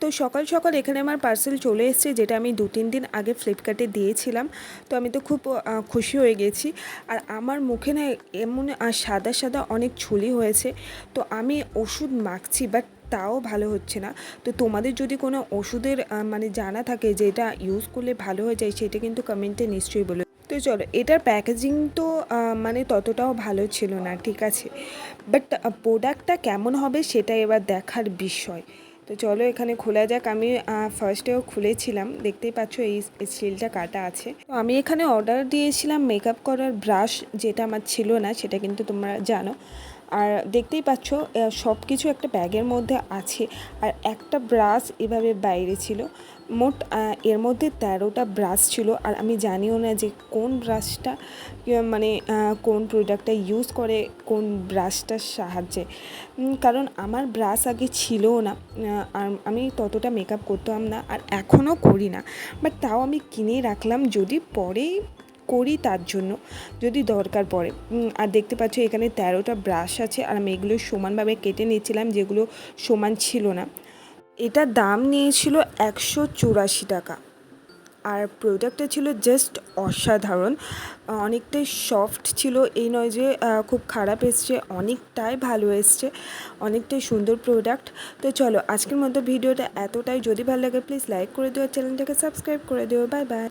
তো সকাল সকাল এখানে আমার পার্সেল চলে এসেছে, যেটা আমি দু তিন দিন আগে ফ্লিপকার্টে দিয়েছিলাম। তো আমি তো খুব খুশি হয়ে গেছি। আর আমার মুখে না এমন সাদা সাদা অনেক ছুলি হয়েছে। তো আমি ওষুধ মাখছি বাট তাও ভালো হচ্ছে না। তো তোমাদের যদি কোনো ওষুধের মানে জানা থাকে যে এটা ইউজ করলে ভালো হয়ে যায়, সেটা কিন্তু কমেন্টে নিশ্চয়ই বলো। তো চলো, এটার প্যাকেজিং তো মানে ততটাও ভালো ছিল না, ঠিক আছে। বাট প্রোডাক্টটা কেমন হবে সেটা এবার দেখার বিষয়। তো চলো এখানে খোলা যাক। আমি ফার্স্টেও খুলেছিলাম। দেখতেই পাচ্ছ এই স্টিলটা কাটা আছে। তো আমি এখানে অর্ডার দিয়েছিলাম মেকআপ করার ব্রাশ যেটা আমার ছিল না, সেটা কিন্তু তোমরা জানো। আর দেখতেই পাচ্ছ সব কিছু একটা ব্যাগের মধ্যে আছে আর একটা ব্রাশ এভাবে বাইরে ছিল। মোট এর মধ্যে তেরোটা ব্রাশ ছিল আর আমি জানিও না যে কোন ব্রাশটা মানে কোন প্রোডাক্টটা ইউজ করে, কোন ব্রাশটার সাহায্যে। কারণ আমার ব্রাশ আগে ছিলও না আর আমি ততটা মেকআপ করতাম না আর এখনও করি না। বাট তাও আমি কিনে রাখলাম, যদি পরে করি তার জন্য যদি দরকার পড়ে। আর দেখতে পাচ্ছ এখানে তেরোটা ব্রাশ আছে আর আমি এগুলো সমানভাবে কেটে নিয়েছিলাম যেগুলো সমান ছিল না। এটার দাম নিয়েছিল একশো চুরাশি টাকা। আর প্রোডাক্টটা ছিল জাস্ট অসাধারণ। অনেকটাই সফট ছিল। এই নয় যে খুব খারাপ এসছে, অনেকটাই ভালো এসছে, অনেকটাই সুন্দর প্রোডাক্ট তো চলো, আজকের মতো ভিডিওটা এতটাই। যদি ভালো লাগে প্লিজ লাইক করে দিও, চ্যানেলটাকে সাবস্ক্রাইব করে দিও। Bye bye